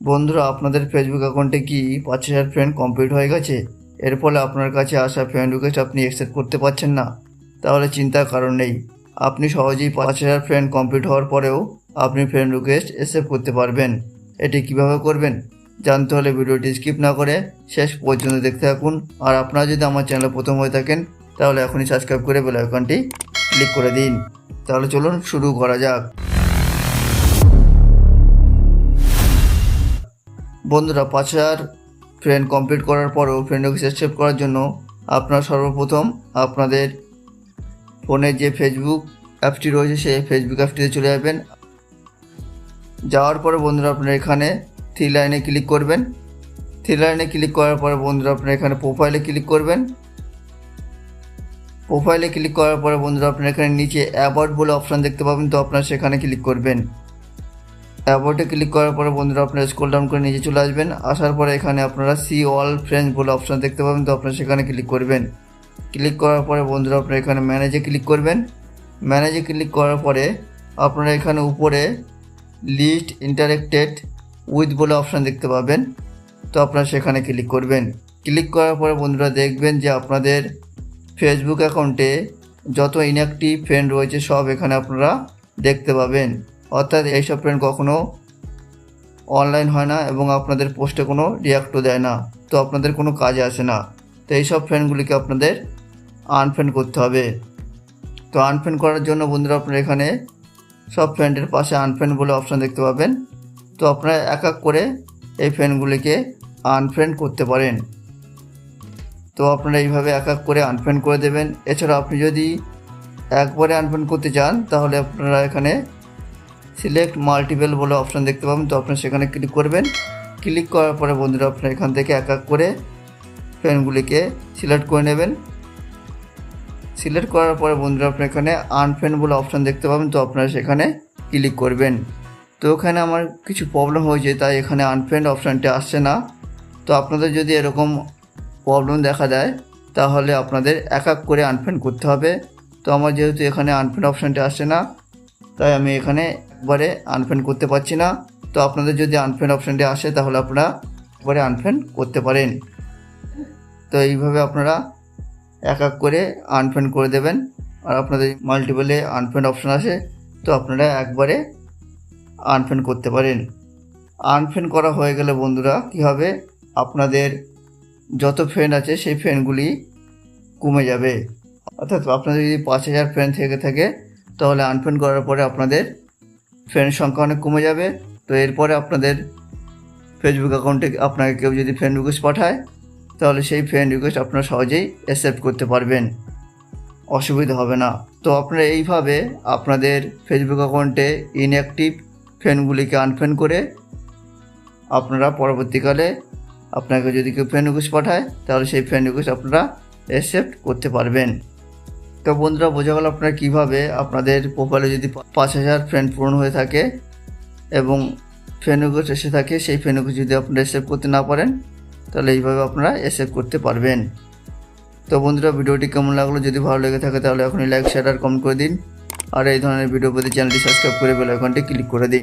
বন্ধুরা, আপনাদের ফেসবুক অ্যাকাউন্টে কি পাঁচ হাজার ফ্রেন্ড কমপ্লিট হয়ে গেছে? এর ফলে আপনার কাছে আসা ফ্রেন্ড রিকোয়েস্ট আপনি অ্যাকসেপ্ট করতে পারছেন না। তাহলে চিন্তার কারণ নেই। আপনি সহজেই পাঁচ হাজার ফ্রেন্ড কমপ্লিট হওয়ার পরেও আপনি ফ্রেন্ড রিকোয়েস্ট অ্যাকসেপ্ট করতে পারবেন। এটি কীভাবে করবেন? জানতে হলে ভিডিওটি স্কিপ না করে শেষ পর্যন্ত দেখতে থাকুন। আর আপনারা যদি আমার চ্যানেলে প্রথম হয়ে থাকেন, তাহলে এখনই সাবস্ক্রাইব করে বেল আইকনটি ক্লিক করে দিন। তাহলে চলুন শুরু করা যাক। বন্ধুরা পাঁচ হাজার ফ্রেন্ড কমপ্লিট করার পরেও ফ্রেন্ড রিকোয়েস্ট সেভ করার জন্য আপনার সর্বপ্রথম আপনাদের ফোনে যে ফেসবুক অ্যাপটি রয়েছে, সেই ফেসবুক অ্যাপটিতে চলে যাবেন। যাওয়ার পরে বন্ধুরা, আপনারা এখানে থ্রি লাইনে ক্লিক করবেন। থ্রি লাইনে ক্লিক করার পরে বন্ধুরা, আপনারা এখানে প্রোফাইলে ক্লিক করবেন। প্রোফাইলে ক্লিক করার পরে বন্ধুরা, আপনারা এখানে নিচে অ্যাবাউট বলে অপশান দেখতে পাবেন, তো আপনারা সেখানে ক্লিক করবেন। অ্যাবাউটে ক্লিক করার পরে বন্ধুরা আপনারা স্ক্রল ডাউন করে নিচে চলে আসবেন। আসার পরে এখানে আপনারা সি অল ফ্রেন্ডস বলে অপশান দেখতে পাবেন, তো আপনারা সেখানে ক্লিক করবেন। ক্লিক করার পরে বন্ধুরা আপনারা এখানে ম্যানেজে ক্লিক করবেন। ম্যানেজে ক্লিক করার পরে আপনারা এখানে উপরে লিস্ট ইন্টারেক্টেড উইথ বলে অপশান দেখতে পাবেন, তো আপনারা সেখানে ক্লিক করবেন। ক্লিক করার পরে বন্ধুরা দেখবেন যে আপনাদের ফেসবুক অ্যাকাউন্টে যত ইনঅ্যাক্টিভ ফ্রেন্ড রয়েছে সব এখানে আপনারা দেখতে পাবেন। অর্থাৎ এইসব ফ্রেন্ড কখনো অনলাইন হয় না এবং আপনাদের পোস্টে কোনো রিয়াক্টও দেয় না। তো আপনাদের কোনো কাজে আসে না। তো এইসব ফ্রেন্ডগুলিকে আপনাদের আনফ্রেন্ড করতে হবে। তো আনফ্রেন্ড করার জন্য বন্ধুরা আপনারা এখানে সব ফ্রেন্ডের পাশে আনফ্রেন্ড বলে অপশান দেখতে পাবেন। তো আপনারা এক এক করে এই ফ্রেন্ডগুলিকে আনফ্রেন্ড করতে পারেন। তো আপনারা এইভাবে এক এক করে আনফ্রেন্ড করে দেবেন। এছাড়া আপনি যদি একবারে আনফ্রেন্ড করতে চান, তাহলে আপনারা এখানে সিলেক্ট মাল্টিপেল বলে অপশান দেখতে পাবেন। তো আপনারা সেখানে ক্লিক করবেন। ক্লিক করার পরে বন্ধুরা আপনারা এখান থেকে এক এক করে ফ্যানগুলিকে সিলেক্ট করে নেবেন। সিলেক্ট করার পরে বন্ধুরা আপনারা এখানে আনফ্রেন্ড বলে অপশান দেখতে পাবেন। তো আপনারা সেখানে ক্লিক করবেন। তো ওখানে আমার কিছু প্রবলেম হয়েছে, তাই এখানে আনফ্রেন্ড অপশানটি আসছে না। তো আপনাদের যদি এরকম প্রবলেম দেখা দেয়, তাহলে আপনাদের এক এক করে আনফ্রেন্ড করতে হবে। তো আমার যেহেতু এখানে আনফ্রেন্ড অপশানটি আসছে না তাই আমি এখানে একবারে আনফ্রেন্ড করতে পারছি না। তো আপনাদের যদি আনফ্রেন্ড অপশানটি আসে, তাহলে আপনারা একবারে আনফ্রেন্ড করতে পারেন। তো এইভাবে আপনারা এক এক করে আনফ্রেন্ড করে দেবেন। আর আপনাদের মাল্টিপলে আনফ্রেন্ড অপশান আসে, তো আপনারা একবারে আনফ্রেন্ড করতে পারেন। আনফ্রেন্ড করা হয়ে গেলে বন্ধুরা, কী হবে? আপনাদের যত ফ্রেন্ড আছে, সেই ফ্রেন্ডগুলি কমে যাবে। অর্থাৎ আপনাদের যদি পাঁচ হাজার ফ্রেন্ড থেকে থাকে তাহলে আনফ্রেন্ড করার পরে আপনাদের ফ্রেন্ড সংখ্যা অনেক কমে যাবে। তো এরপরে আপনাদের ফেসবুক অ্যাকাউন্টে আপনাকে কেউ যদি ফ্রেন্ড রিকোয়েস্ট পাঠায়, তাহলে সেই ফ্রেন্ড রিকোয়েস্ট আপনারা সহজেই অ্যাকসেপ্ট করতে পারবেন। অসুবিধা হবে না। তো আপনারা এইভাবে আপনাদের ফেসবুক অ্যাকাউন্টে ইনঅ্যাক্টিভ ফ্রেন্ডগুলিকে আনফ্রেন্ড করে আপনারা পরবর্তীকালে আপনাকে যদি কেউ ফ্রেন্ড রিকোয়েস্ট পাঠায়, তাহলে সেই ফ্রেন্ড রিকোয়েস্ট আপনারা অ্যাকসেপ্ট করতে পারবেন। তো বন্ধুরা, বোঝা গেল আপনারা কীভাবে আপনাদের প্রোফাইলে যদি পাঁচ হাজার ফ্রেন্ড পূরণ হয়ে থাকে এবং ফ্রেন্ড রিকোয়েস্ট এসে থাকে, সেই ফ্রেন্ড রিকোয়েস্ট যদি আপনারা অ্যাকসেপ্ট করতে না পারেন, তাহলে এইভাবে আপনারা অ্যাকসেপ্ট করতে পারবেন। তো বন্ধুরা, ভিডিওটি কেমন লাগল? যদি ভালো লেগে থাকে, তাহলে এখনই লাইক শেয়ার আর কমেন্ট করে দিন। আর এই ধরনের ভিডিও প্রতি চ্যানেলটি সাবস্ক্রাইব করে বেল আইকনটি ক্লিক করে দিন।